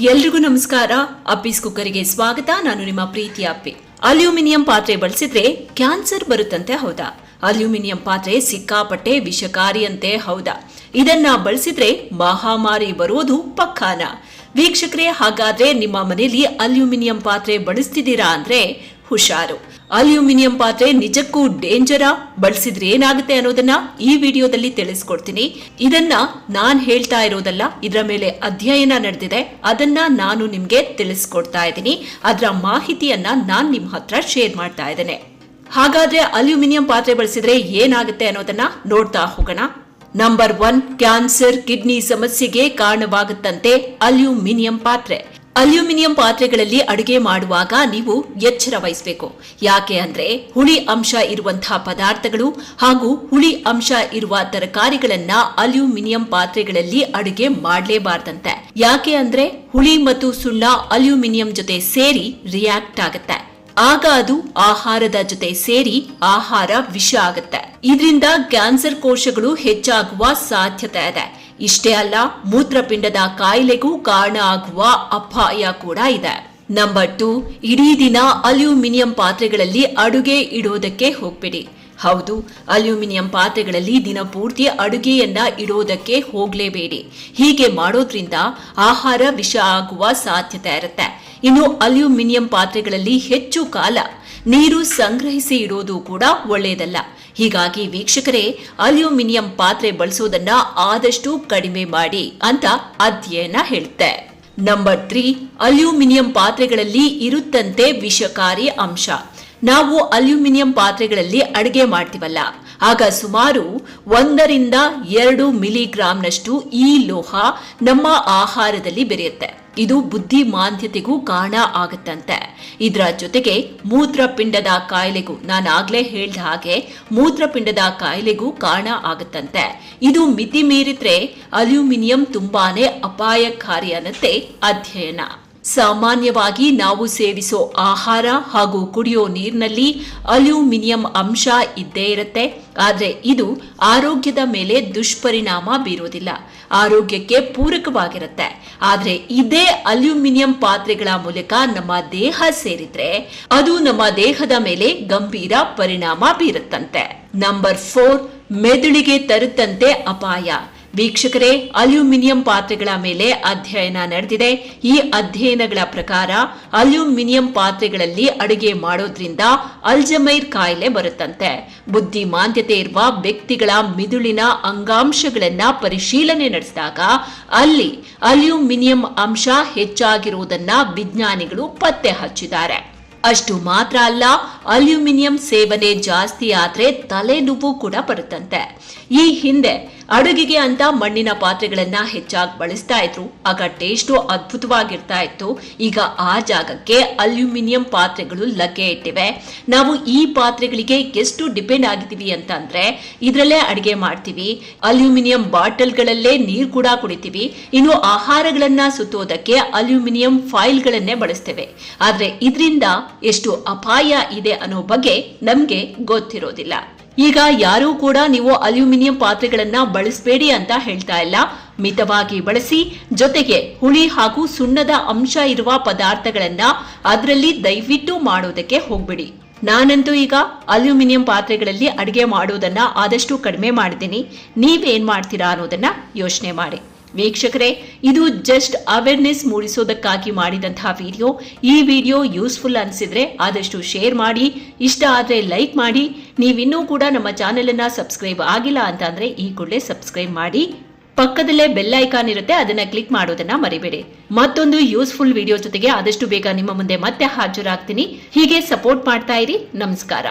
ಎಲ್ರಿಗೂ ನಮಸ್ಕಾರ. ಅಪ್ಪೀಸ್ ಕುಕ್ಕರಿಗೆ ಸ್ವಾಗತ. ನಾನು ನಿಮ್ಮ ಪ್ರೀತಿಯ ಅಪ್ಪಿ. ಅಲ್ಯೂಮಿನಿಯಂ ಪಾತ್ರೆ ಬಳಸಿದ್ರೆ ಕ್ಯಾನ್ಸರ್ ಬರುತ್ತಂತೆ ಹೌದಾ? ಅಲ್ಯೂಮಿನಿಯಂ ಪಾತ್ರೆ ಸಿಕ್ಕಾಪಟ್ಟೆ ವಿಷಕಾರಿಯಂತೆ ಹೌದಾ? ಇದನ್ನ ಬಳಸಿದ್ರೆ ಮಹಾಮಾರಿ ಬರುವುದು ಪಕ್ಕಾನ? ವೀಕ್ಷಕರೇ, ಹಾಗಾದ್ರೆ ನಿಮ್ಮ ಮನೆಯಲ್ಲಿ ಅಲ್ಯೂಮಿನಿಯಂ ಪಾತ್ರೆ ಬಳಸ್ತಿದ್ದೀರಾ ಅಂದ್ರೆ ಹುಷಾರು. ಅಲ್ಯೂಮಿನಿಯಂ ಪಾತ್ರೆ ನಿಜಕ್ಕೂ ಡೇಂಜರಾ? ಬಳಸಿದ್ರೆ ಏನಾಗುತ್ತೆ ಅನ್ನೋದನ್ನ ಈ ವಿಡಿಯೋದಲ್ಲಿ ತಿಳಿಸ್ಕೊಡ್ತೀನಿ. ಇದನ್ನ ನಾನ್ ಹೇಳ್ತಾ ಇರೋದಲ್ಲ, ಇದರ ಮೇಲೆ ಅಧ್ಯಯನ ನಡೆದಿದೆ. ಅದನ್ನ ನಾನು ನಿಮ್ಗೆ ತಿಳಿಸ್ಕೊಡ್ತಾ ಇದ್ದೀನಿ. ಅದರ ಮಾಹಿತಿಯನ್ನ ನಾನ್ ನಿಮ್ ಹತ್ರ ಶೇರ್ ಮಾಡ್ತಾ ಇದ್ದೇನೆ. ಹಾಗಾದ್ರೆ ಅಲ್ಯೂಮಿನಿಯಂ ಪಾತ್ರೆ ಬಳಸಿದ್ರೆ ಏನಾಗುತ್ತೆ ಅನ್ನೋದನ್ನ ನೋಡ್ತಾ ಹೋಗೋಣ. ನಂಬರ್ ಒನ್ ಕ್ಯಾನ್ಸರ್ ಕಿಡ್ನಿ ಸಮಸ್ಯೆಗೆ ಕಾರಣವಾಗುತ್ತಂತೆ ಅಲ್ಯೂಮಿನಿಯಂ ಪಾತ್ರೆ. ಅಲ್ಯೂಮಿನಿಯಂ ಪಾತ್ರೆಗಳಲ್ಲಿ ಅಡುಗೆ ಮಾಡುವಾಗ ನೀವು ಎಚ್ಚರ ವಹಿಸಬೇಕು. ಯಾಕೆ ಅಂದ್ರೆ ಹುಳಿ ಅಂಶ ಇರುವಂತಹ ಪದಾರ್ಥಗಳು ಹಾಗೂ ಹುಳಿ ಅಂಶ ಇರುವ ತರಕಾರಿಗಳನ್ನ ಅಲ್ಯೂಮಿನಿಯಂ ಪಾತ್ರೆಗಳಲ್ಲಿ ಅಡುಗೆ ಮಾಡಲೇಬಾರ್ದಂತೆ. ಯಾಕೆ ಅಂದ್ರೆ ಹುಳಿ ಮತ್ತು ಸುಣ್ಣ ಅಲ್ಯೂಮಿನಿಯಂ ಜೊತೆ ಸೇರಿ ರಿಯಾಕ್ಟ್ ಆಗುತ್ತೆ. ಆಗ ಅದು ಆಹಾರದ ಜೊತೆ ಸೇರಿ ಆಹಾರ ವಿಷ ಆಗುತ್ತೆ. ಇದರಿಂದ ಕ್ಯಾನ್ಸರ್ ಕೋಶಗಳು ಹೆಚ್ಚಾಗುವ ಸಾಧ್ಯತೆ ಇದೆ. ಇಷ್ಟೇ ಅಲ್ಲ, ಮೂತ್ರಪಿಂಡದ ಕಾಯಿಲೆಗೂ ಕಾರಣ ಆಗುವ ಅಪಾಯ ಕೂಡ ಇದೆ. ನಂಬರ್ ಟು ಇಡೀ ದಿನ ಅಲ್ಯೂಮಿನಿಯಂ ಪಾತ್ರೆಗಳಲ್ಲಿ ಅಡುಗೆ ಇಡೋದಕ್ಕೆ ಹೋಗ್ಬೇಡಿ. ಹೌದು, ಅಲ್ಯೂಮಿನಿಯಂ ಪಾತ್ರೆಗಳಲ್ಲಿ ದಿನಪೂರ್ತಿ ಅಡುಗೆಯನ್ನ ಇಡೋದಕ್ಕೆ ಹೋಗಲೇಬೇಡಿ. ಹೀಗೆ ಮಾಡೋದ್ರಿಂದ ಆಹಾರ ವಿಷ ಆಗುವ ಸಾಧ್ಯತೆ ಇರುತ್ತೆ. ಇನ್ನು ಅಲ್ಯೂಮಿನಿಯಂ ಪಾತ್ರೆಗಳಲ್ಲಿ ಹೆಚ್ಚು ಕಾಲ ನೀರು ಸಂಗ್ರಹಿಸಿ ಇಡೋದು ಕೂಡ ಒಳ್ಳೆಯದಲ್ಲ ಹೀಗಾಗಿ ವೀಕ್ಷಕರೇ, ಅಲ್ಯೂಮಿನಿಯಂ ಪಾತ್ರೆ ಬಳಸೋದನ್ನ ಆದಷ್ಟು ಕಡಿಮೆ ಮಾಡಿ ಅಂತ ಅಧ್ಯಯನ ಹೇಳುತ್ತೆ. ನಂಬರ್ ತ್ರೀ ಅಲ್ಯೂಮಿನಿಯಂ ಪಾತ್ರೆಗಳಲ್ಲಿ ಇರುತ್ತಂತೆ ವಿಷಕಾರಿ ಅಂಶ. ನಾವು ಅಲ್ಯೂಮಿನಿಯಂ ಪಾತ್ರೆಗಳಲ್ಲಿ ಅಡುಗೆ ಮಾಡ್ತೀವಲ್ಲ. ಆಗ ಸುಮಾರು ಒಂದರಿಂದ ಎರಡು ಮಿಲಿಗ್ರಾಂನಷ್ಟು ಈ ಲೋಹ ನಮ್ಮ ಆಹಾರದಲ್ಲಿ ಬೆರೆಯುತ್ತೆ. ಇದು ಬುದ್ಧಿಮಾಂದ್ಯತೆಗೂ ಕಾರಣ ಆಗುತ್ತಂತೆ. ಇದರ ಜೊತೆಗೆ ಮೂತ್ರಪಿಂಡದ ಕಾಯಿಲೆಗೂ, ನಾನು ಹೇಳಿದ ಹೇಳ್ದ ಹಾಗೆ ಮೂತ್ರಪಿಂಡದ ಕಾಯಿಲೆಗೂ ಕಾರಣ ಆಗುತ್ತಂತೆ. ಇದು ಮಿತಿ ಮೀರಿದ್ರೆ ಅಲ್ಯೂಮಿನಿಯಂ ತುಂಬಾನೇ ಅಪಾಯಕಾರಿ ಅನ್ನತ್ತೆ ಅಧ್ಯಯನ. ಸಾಮಾನ್ಯವಾಗಿ ನಾವು ಸೇವಿಸೋ ಆಹಾರ ಹಾಗೂ ಕುಡಿಯೋ ನೀರಿನಲ್ಲಿ ಅಲ್ಯೂಮಿನಿಯಂ ಅಂಶ ಇದ್ದೇ ಇರುತ್ತೆ. ಆದರೆ ಇದು ಆರೋಗ್ಯದ ಮೇಲೆ ದುಷ್ಪರಿಣಾಮ ಬೀರೋದಿಲ್ಲ. ಆರೋಗ್ಯಕ್ಕೆ ಪೂರಕವಾಗಿರುತ್ತೆ. ಆದರೆ ಇದೇ ಅಲ್ಯೂಮಿನಿಯಂ ಪಾತ್ರೆಗಳ ಮೂಲಕ ನಮ್ಮ ದೇಹ ಸೇರಿದ್ರೆ ಅದು ನಮ್ಮ ದೇಹದ ಮೇಲೆ ಗಂಭೀರ ಪರಿಣಾಮ ಬೀರುತ್ತಂತೆ. ನಂಬರ್ ಫೋರ್, ಮೆದುಳಿಗೆ ತರುತ್ತಂತೆ ಅಪಾಯ. ವೀಕ್ಷಕರೇ, ಅಲ್ಯೂಮಿನಿಯಂ ಪಾತ್ರೆಗಳ ಮೇಲೆ ಅಧ್ಯಯನ ನಡೆದಿದೆ. ಈ ಅಧ್ಯಯನಗಳ ಪ್ರಕಾರ, ಅಲ್ಯೂಮಿನಿಯಂ ಪಾತ್ರೆಗಳಲ್ಲಿ ಅಡುಗೆ ಮಾಡೋದ್ರಿಂದ ಅಲ್ಜಮೈರ್ ಕಾಯಿಲೆ ಬರುತ್ತಂತೆ. ಬುದ್ಧಿಮಾಂದ್ಯತೆ ಇರುವ ವ್ಯಕ್ತಿಗಳ ಮಿದುಳಿನ ಅಂಗಾಂಶಗಳನ್ನ ಪರಿಶೀಲನೆ ನಡೆಸಿದಾಗ ಅಲ್ಲಿ ಅಲ್ಯೂಮಿನಿಯಂ ಅಂಶ ಹೆಚ್ಚಾಗಿರುವುದನ್ನ ವಿಜ್ಞಾನಿಗಳು ಪತ್ತೆ ಹಚ್ಚಿದ್ದಾರೆ. ಅಷ್ಟು ಮಾತ್ರ ಅಲ್ಲ, ಅಲ್ಯೂಮಿನಿಯಂ ಸೇವನೆ ಜಾಸ್ತಿ ಆದ್ರೆ ತಲೆನೋವು ಕೂಡ ಬರುತ್ತಂತೆ. ಈ ಹಿಂದೆ ಅಡುಗೆಗೆ ಅಂತ ಮಣ್ಣಿನ ಪಾತ್ರೆಗಳನ್ನ ಹೆಚ್ಚಾಗಿ ಬಳಸ್ತಾ ಇದ್ರು. ಆಗ ಟೇಸ್ಟು ಅದ್ಭುತವಾಗಿರ್ತಾ ಇತ್ತು. ಈಗ ಆ ಜಾಗಕ್ಕೆ ಅಲ್ಯೂಮಿನಿಯಂ ಪಾತ್ರೆಗಳು ಲಗ್ಗೆ ಇಟ್ಟಿವೆ. ನಾವು ಈ ಪಾತ್ರೆಗಳಿಗೆ ಎಷ್ಟು ಡಿಪೆಂಡ್ ಆಗಿದ್ದೀವಿ ಅಂತಂದ್ರೆ, ಇದರಲ್ಲೇ ಅಡುಗೆ ಮಾಡ್ತೀವಿ. ಅಲ್ಯೂಮಿನಿಯಂ ಬಾಟಲ್ಗಳಲ್ಲೇ ನೀರು ಕೂಡ ಕುಡಿತೀವಿ. ಇನ್ನು ಆಹಾರಗಳನ್ನ ಸುತ್ತೋದಕ್ಕೆ ಅಲ್ಯೂಮಿನಿಯಂ ಫೈಲ್ಗಳನ್ನೇ ಬಳಸ್ತೇವೆ. ಆದ್ರೆ ಇದರಿಂದ ಎಷ್ಟು ಅಪಾಯ ಇದೆ ಅನ್ನೋ ಬಗ್ಗೆ ನಮ್ಗೆ ಗೊತ್ತಿರೋದಿಲ್ಲ. ಈಗ ಯಾರೂ ಕೂಡ ನೀವು ಅಲ್ಯೂಮಿನಿಯಂ ಪಾತ್ರೆಗಳನ್ನ ಬಳಸಬೇಡಿ ಅಂತ ಹೇಳ್ತಾ ಇಲ್ಲ. ಮಿತವಾಗಿ ಬಳಸಿ, ಜೊತೆಗೆ ಹುಳಿ ಹಾಗೂ ಸುಣ್ಣದ ಅಂಶ ಇರುವ ಪದಾರ್ಥಗಳನ್ನ ಅದರಲ್ಲಿ ದಯವಿಟ್ಟು ಮಾಡೋದಕ್ಕೆ ಹೋಗ್ಬಿಡಿ. ನಾನಂತೂ ಈಗ ಅಲ್ಯೂಮಿನಿಯಂ ಪಾತ್ರೆಗಳಲ್ಲಿ ಅಡುಗೆ ಮಾಡೋದನ್ನ ಆದಷ್ಟು ಕಡಿಮೆ ಮಾಡಿದ್ದೀನಿ ನೀವೇನ್ ಮಾಡ್ತೀರಾ ಅನ್ನೋದನ್ನ ಯೋಚನೆ ಮಾಡಿ. ವೀಕ್ಷಕರೇ, ಇದು ಜಸ್ಟ್ ಅವೇರ್ನೆಸ್ ಮೂಡಿಸೋದಕ್ಕಾಗಿ ಮಾಡಿದಂತಹ ವಿಡಿಯೋ ಈ ವಿಡಿಯೋ ಯೂಸ್ಫುಲ್ ಅನಿಸಿದ್ರೆ ಆದಷ್ಟು ಶೇರ್ ಮಾಡಿ, ಇಷ್ಟ ಆದರೆ ಲೈಕ್ ಮಾಡಿ. ನೀವಿನ್ನೂ ಕೂಡ ನಮ್ಮ ಚಾನೆಲ್ ಅನ್ನ ಸಬ್ಸ್ಕ್ರೈಬ್ ಆಗಿಲ್ಲ ಅಂತ ಈ ಕೂಡಲೇ ಸಬ್ಸ್ಕ್ರೈಬ್ ಮಾಡಿ. ಪಕ್ಕದಲ್ಲೇ ಬೆಲ್ ಐಕಾನ್ ಇರುತ್ತೆ, ಅದನ್ನ ಕ್ಲಿಕ್ ಮಾಡೋದನ್ನ ಮರಿಬೇಡಿ. ಮತ್ತೊಂದು ಯೂಸ್ಫುಲ್ ವಿಡಿಯೋ ಜೊತೆಗೆ ಆದಷ್ಟು ಬೇಗ ನಿಮ್ಮ ಮುಂದೆ ಮತ್ತೆ ಹಾಜರಾಗ್ತೀನಿ. ಹೀಗೆ ಸಪೋರ್ಟ್ ಮಾಡ್ತಾ ಇರಿ. ನಮಸ್ಕಾರ.